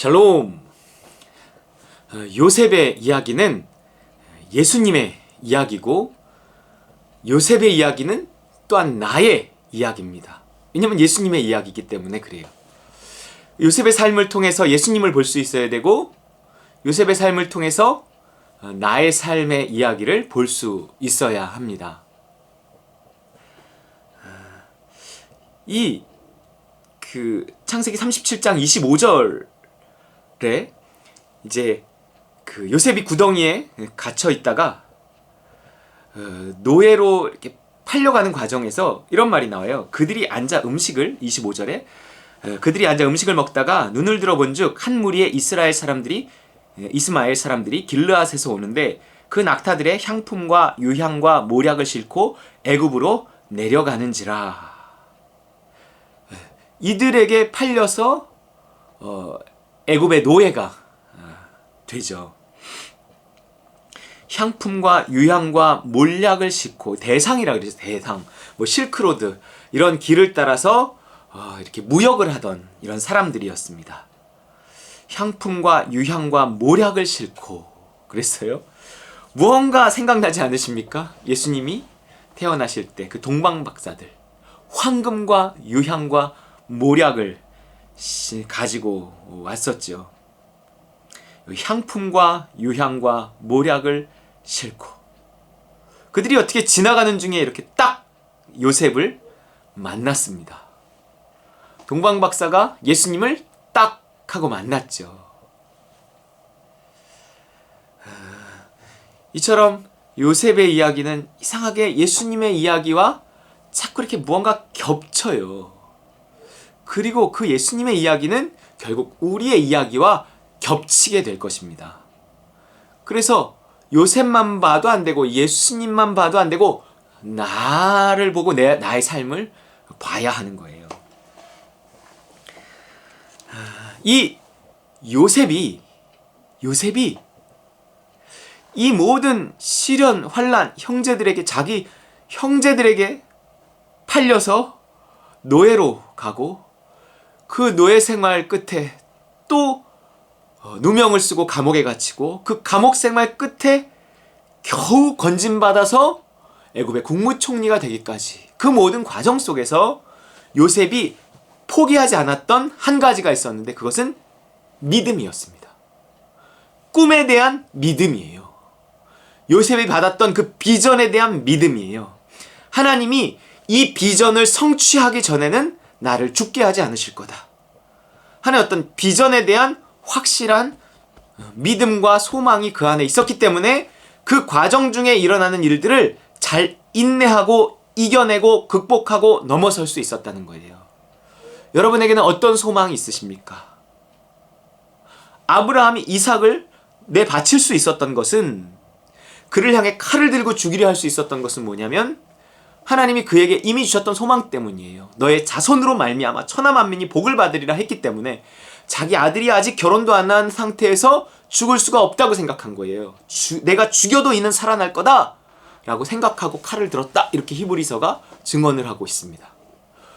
샬롬. 어, 요셉의 이야기는 예수님의 이야기고 요셉의 이야기는 또한 나의 이야기입니다. 왜냐면 예수님의 이야기이기 때문에 그래요. 요셉의 삶을 통해서 예수님을 볼 수 있어야 되고 요셉의 삶을 통해서 어, 나의 삶의 이야기를 볼 수 있어야 합니다. 이 그 창세기 37장 25절 에 이제 그 요셉이 구덩이에 갇혀 있다가 어, 노예로 이렇게 팔려가는 과정에서 이런 말이 나와요. 그들이 앉아 음식을 25절에 어, 그들이 앉아 음식을 먹다가 눈을 들어본즉 한 무리의 이스라엘 사람들이 이스마엘 사람들이 길르앗에서 오는데 그 낙타들의 향품과 유향과 모략을 싣고 애굽으로 내려가는지라. 이들에게 팔려서 어, 애굽의 노예가 어, 되죠. 향품과 유향과 몰약을 싣고 대상이라 그러죠. 대상. 뭐 실크로드 이런 길을 따라서 어, 이렇게 무역을 하던 이런 사람들이었습니다. 향품과 유향과 모략을 싣고 그랬어요. 무언가 생각나지 않으십니까? 예수님이 태어나실 때 그 동방 박사들 황금과 유향과 모략을 가지고 왔었죠. 향품과 유향과 모략을 싣고 그들이 어떻게 지나가는 중에 이렇게 딱 요셉을 만났습니다. 동방 박사가 예수님을 딱 하고 만났죠. 이처럼 요셉의 이야기는 이상하게 예수님의 이야기와 자꾸 이렇게 무언가 겹쳐요. 그리고 그 예수님의 이야기는 결국 우리의 이야기와 겹치게 될 것입니다. 그래서 요셉만 봐도 안 되고 예수님만 봐도 안 되고 나를 보고 내, 나의 삶을 봐야 하는 거예요. 이 요셉이 요셉이 이 모든 시련, 환란, 형제들에게 자기 형제들에게 팔려서 노예로 가고 그 노예 생활 끝에 또 어, 누명을 쓰고 감옥에 갇히고 그 감옥 생활 끝에 겨우 건진받아서 애굽의 국무총리가 되기까지 그 모든 과정 속에서 요셉이 포기하지 않았던 한 가지가 있었는데 그것은 믿음이었습니다. 꿈에 대한 믿음이에요. 요셉이 받았던 그 비전에 대한 믿음이에요. 하나님이 이 비전을 성취하기 전에는 나를 죽게 하지 않으실 거다. 하나의 어떤 비전에 대한 확실한 믿음과 소망이 그 안에 있었기 때문에 그 과정 중에 일어나는 일들을 잘 인내하고 이겨내고 극복하고 넘어설 수 있었다는 거예요. 여러분에게는 어떤 소망이 있으십니까? 아브라함이 이삭을 내 바칠 수 있었던 것은 그를 향해 칼을 들고 죽이려 할 수 있었던 것은 뭐냐면 하나님이 그에게 이미 주셨던 소망 때문이에요. 너의 자손으로 말미암아 천하 만민이 복을 받으리라 했기 때문에 자기 아들이 아직 결혼도 안 한 상태에서 죽을 수가 없다고 생각한 거예요. 주, 내가 죽여도 이는 살아날 거다. 라고 생각하고 칼을 들었다. 이렇게 히브리서가 증언을 하고 있습니다.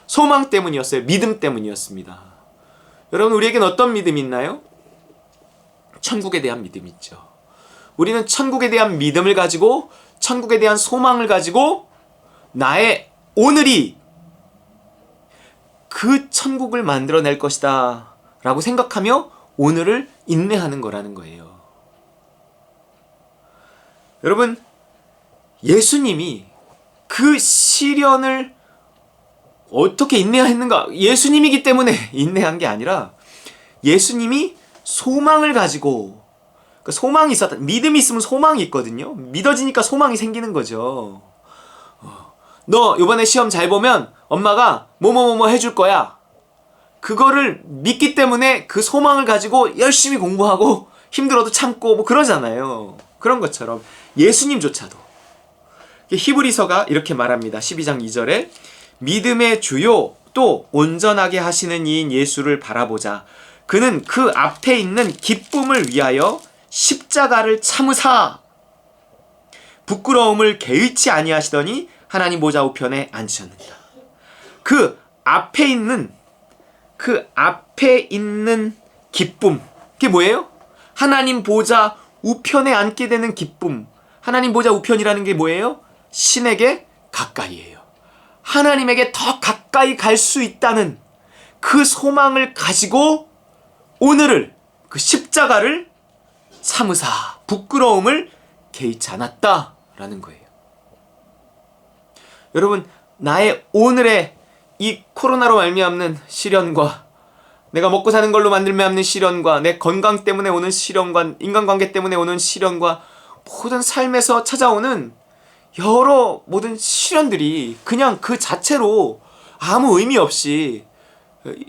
소망 때문이었어요. 믿음 때문이었습니다. 여러분, 우리에겐 어떤 믿음이 있나요? 천국에 대한 믿음이 있죠. 우리는 천국에 대한 믿음을 가지고, 천국에 대한 소망을 가지고, 나의 오늘이 그 천국을 만들어낼 것이다. 라고 생각하며 오늘을 인내하는 거라는 거예요. 여러분, 예수님이 그 시련을 어떻게 인내했는가? 예수님이기 때문에 인내한 게 아니라 예수님이 소망을 가지고 그 소망이 있었다. 믿음이 있으면 소망이 있거든요. 믿어지니까 소망이 생기는 거죠. 어, 너 이번에 시험 잘 보면 엄마가 뭐뭐뭐뭐 해줄 거야. 그거를 믿기 때문에 그 소망을 가지고 열심히 공부하고 힘들어도 참고 뭐 그러잖아요. 그런 것처럼 예수님조차도 히브리서가 이렇게 말합니다. 12장 2절에 믿음의 주요 또 온전하게 하시는 이인 예수를 바라보자. 그는 그 앞에 있는 기쁨을 위하여 십자가를 참으사 부끄러움을 개의치 아니하시더니 하나님 보좌 우편에 앉으셨느니라. 그 앞에 있는 그 앞에 있는 기쁨, 그게 뭐예요? 하나님 보좌 우편에 앉게 되는 기쁨. 하나님 보좌 우편이라는 게 뭐예요? 신에게 가까이예요. 하나님에게 더 가까이 갈 수 있다는 그 소망을 가지고 오늘을 그 십자가를 참으사 부끄러움을 개의치 않았다라는 거예요. 여러분 나의 오늘의 이 코로나로 말미암는 시련과 내가 먹고 사는 걸로 만들며 는 시련과 내 건강 때문에 오는 시련과 인간관계 때문에 오는 시련과 모든 삶에서 찾아오는 여러 모든 시련들이 그냥 그 자체로 아무 의미 없이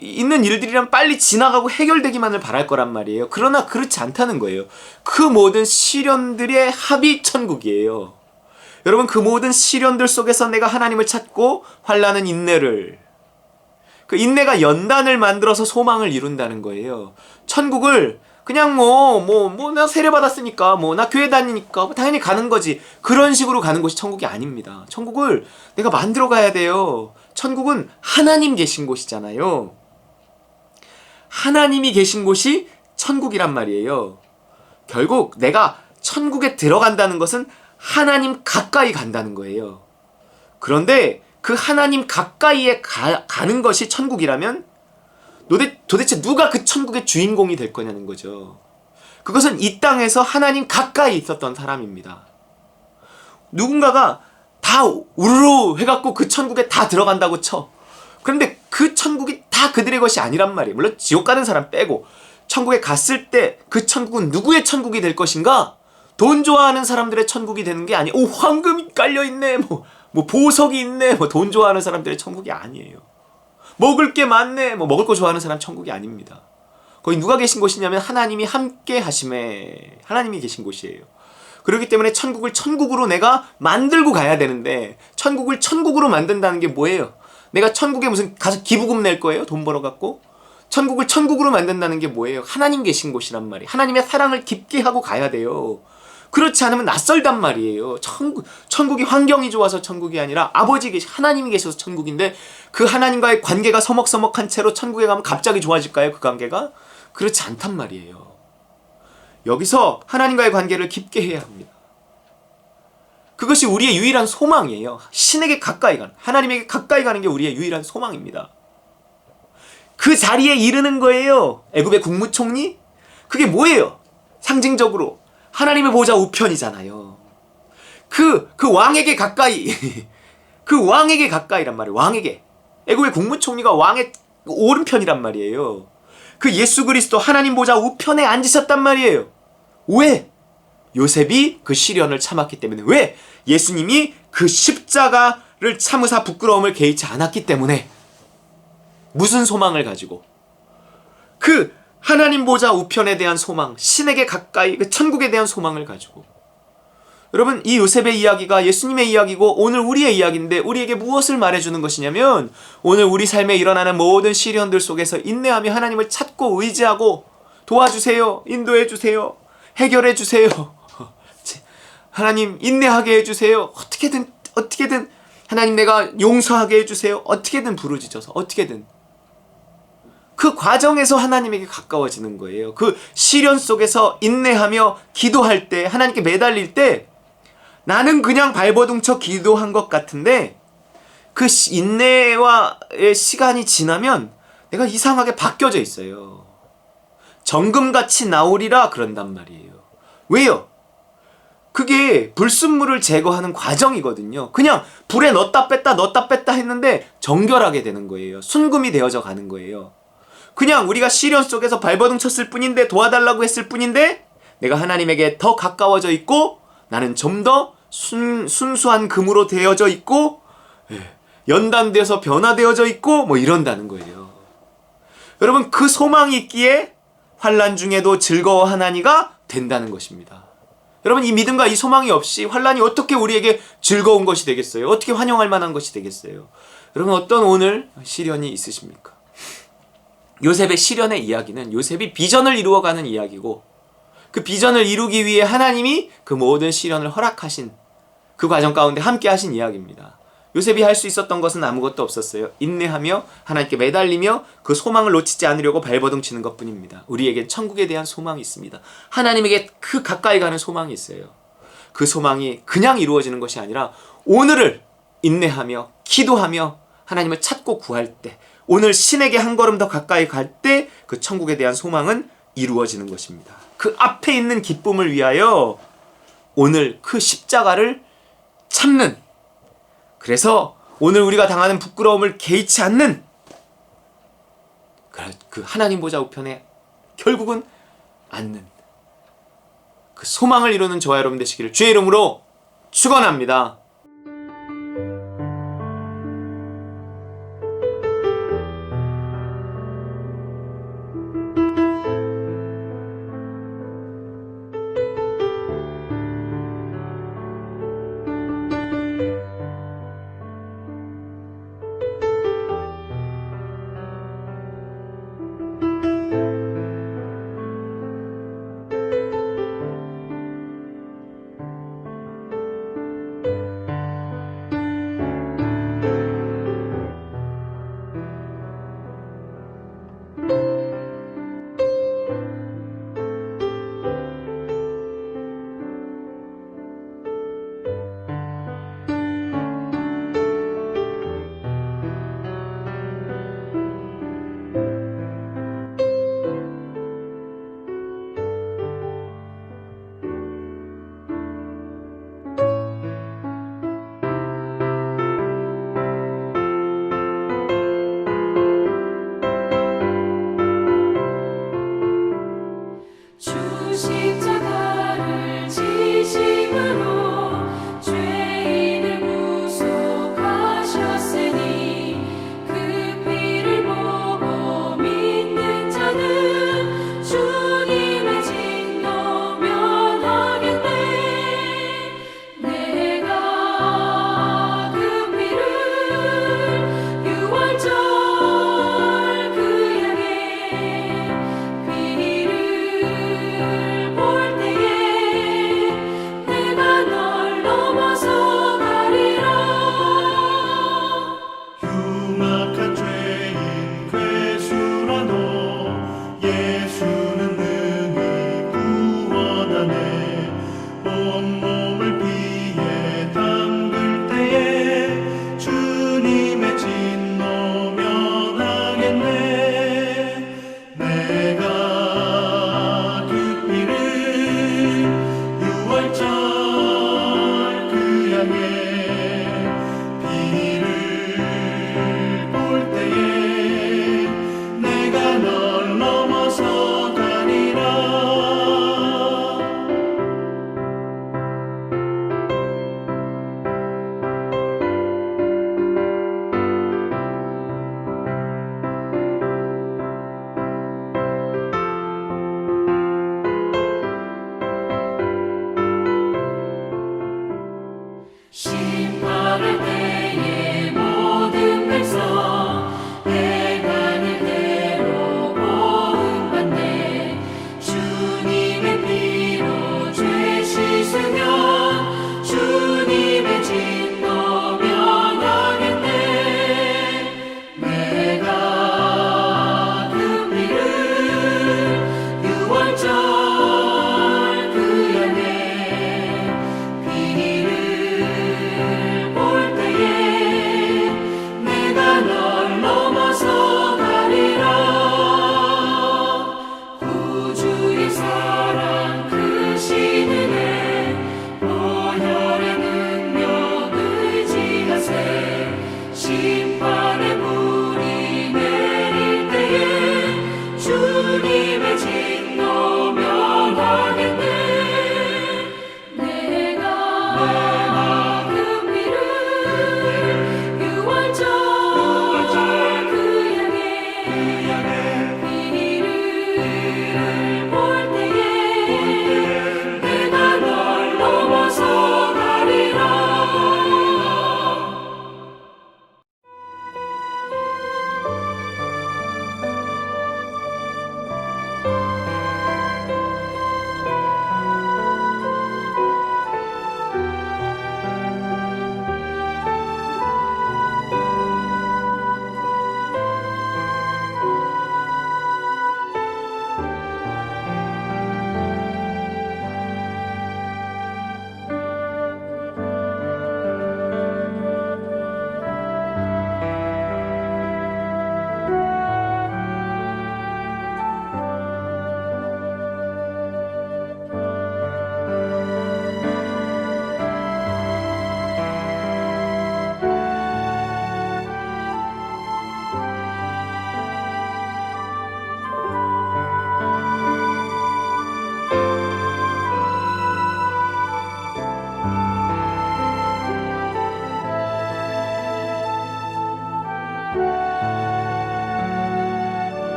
있는 일들이란 빨리 지나가고 해결되기만을 바랄 거란 말이에요. 그러나 그렇지 않다는 거예요. 그 모든 시련들의 합이 천국이에요. 여러분 그 모든 시련들 속에서 내가 하나님을 찾고 환란은 인내를 그 인내가 연단을 만들어서 소망을 이룬다는 거예요. 천국을 그냥 뭐 뭐 뭐 나 세례 받았으니까 뭐 나 교회 다니니까 뭐 당연히 가는 거지 그런 식으로 가는 것이 천국이 아닙니다. 천국을 내가 만들어 가야 돼요. 천국은 하나님 계신 곳이잖아요. 하나님이 계신 곳이 천국이란 말이에요. 결국 내가 천국에 들어간다는 것은 하나님 가까이 간다는 거예요. 그런데 그 하나님 가까이에 가, 가는 것이 천국이라면 도대, 도대체 누가 그 천국의 주인공이 될 거냐는 거죠. 그것은 이 땅에서 하나님 가까이 있었던 사람입니다. 누군가가 다 우르르 해갖고 그 천국에 다 들어간다고 쳐. 그런데 그 천국이 다 그들의 것이 아니란 말이에요. 물론 지옥 가는 사람 빼고 천국에 갔을 때 그 천국은 누구의 천국이 될 것인가? 돈 좋아하는 사람들의 천국이 되는 게 아니. 오 황금이 깔려 있네. 뭐, 뭐 보석이 있네. 뭐 돈 좋아하는 사람들의 천국이 아니에요. 먹을 게 많네. 뭐 먹을 거 좋아하는 사람 천국이 아닙니다. 거기 누가 계신 곳이냐면 하나님이 함께 하심에 하나님이 계신 곳이에요. 그렇기 때문에 천국을 천국으로 내가 만들고 가야 되는데 천국을 천국으로 만든다는 게 뭐예요? 내가 천국에 무슨 가서 기부금 낼 거예요? 돈 벌어 갖고? 천국을 천국으로 만든다는 게 뭐예요? 하나님 계신 곳이란 말이에요. 하나님의 사랑을 깊게 하고 가야 돼요. 그렇지 않으면 낯설단 말이에요. 천국, 천국이 환경이 좋아서 천국이 아니라 아버지 계시, 하나님이 계셔서 천국인데 그 하나님과의 관계가 서먹서먹한 채로 천국에 가면 갑자기 좋아질까요? 그 관계가? 그렇지 않단 말이에요. 여기서 하나님과의 관계를 깊게 해야 합니다. 그것이 우리의 유일한 소망이에요. 신에게 가까이 가는, 하나님에게 가까이 가는 게 우리의 유일한 소망입니다. 그 자리에 이르는 거예요. 애굽의 국무총리? 그게 뭐예요? 상징적으로 하나님의 보좌 우편이잖아요. 그, 그 왕에게 가까이, 그 왕에게 가까이란 말이에요. 왕에게. 애굽의 국무총리가 왕의 오른편이란 말이에요. 그 예수 그리스도 하나님 보좌 우편에 앉으셨단 말이에요. 왜? 요셉이 그 시련을 참았기 때문에. 왜? 예수님이 그 십자가를 참으사 부끄러움을 개의치 않았기 때문에. 무슨 소망을 가지고? 그 하나님 보좌 우편에 대한 소망, 신에게 가까이, 그 천국에 대한 소망을 가지고. 여러분, 이 요셉의 이야기가 예수님의 이야기고 오늘 우리의 이야기인데 우리에게 무엇을 말해주는 것이냐면 오늘 우리 삶에 일어나는 모든 시련들 속에서 인내하며 하나님을 찾고 의지하고 도와주세요. 인도해주세요. 해결해주세요. 하나님 인내하게 해주세요. 어떻게든, 어떻게든 하나님 내가 용서하게 해주세요. 어떻게든 부르짖어서, 어떻게든. 그 과정에서 하나님에게 가까워지는 거예요. 그 시련 속에서 인내하며 기도할 때, 하나님께 매달릴 때, 나는 그냥 발버둥 쳐 기도한 것 같은데, 그 인내와의 시간이 지나면 내가 이상하게 바뀌어져 있어요. 정금같이 나오리라 그런단 말이에요. 왜요? 그게 불순물을 제거하는 과정이거든요. 그냥 불에 넣었다 뺐다 넣었다 뺐다 했는데 정결하게 되는 거예요. 순금이 되어져 가는 거예요. 그냥 우리가 시련 속에서 발버둥 쳤을 뿐인데 도와달라고 했을 뿐인데 내가 하나님에게 더 가까워져 있고 나는 좀 더 순수한 금으로 되어져 있고 예, 연단돼서 변화되어져 있고 뭐 이런다는 거예요. 여러분 그 소망이 있기에 환란 중에도 즐거워하나니가 된다는 것입니다. 여러분 이 믿음과 이 소망이 없이 환란이 어떻게 우리에게 즐거운 것이 되겠어요? 어떻게 환영할 만한 것이 되겠어요? 여러분 어떤 오늘 시련이 있으십니까? 요셉의 시련의 이야기는 요셉이 비전을 이루어가는 이야기고 그 비전을 이루기 위해 하나님이 그 모든 시련을 허락하신 그 과정 가운데 함께 하신 이야기입니다. 요셉이 할 수 있었던 것은 아무것도 없었어요. 인내하며 하나님께 매달리며 그 소망을 놓치지 않으려고 발버둥 치는 것 뿐입니다. 우리에게 천국에 대한 소망이 있습니다. 하나님에게 그 가까이 가는 소망이 있어요. 그 소망이 그냥 이루어지는 것이 아니라 오늘을 인내하며 기도하며 하나님을 찾고 구할 때 오늘 신에게 한 걸음 더 가까이 갈 때 그 천국에 대한 소망은 이루어지는 것입니다. 그 앞에 있는 기쁨을 위하여 오늘 그 십자가를 참는 그래서 오늘 우리가 당하는 부끄러움을 개의치 않는 그- 그 하나님 보좌 우편에 결국은 앉는 그 소망을 이루는 저와 여러분 되시기를 주의 이름으로 축원합니다.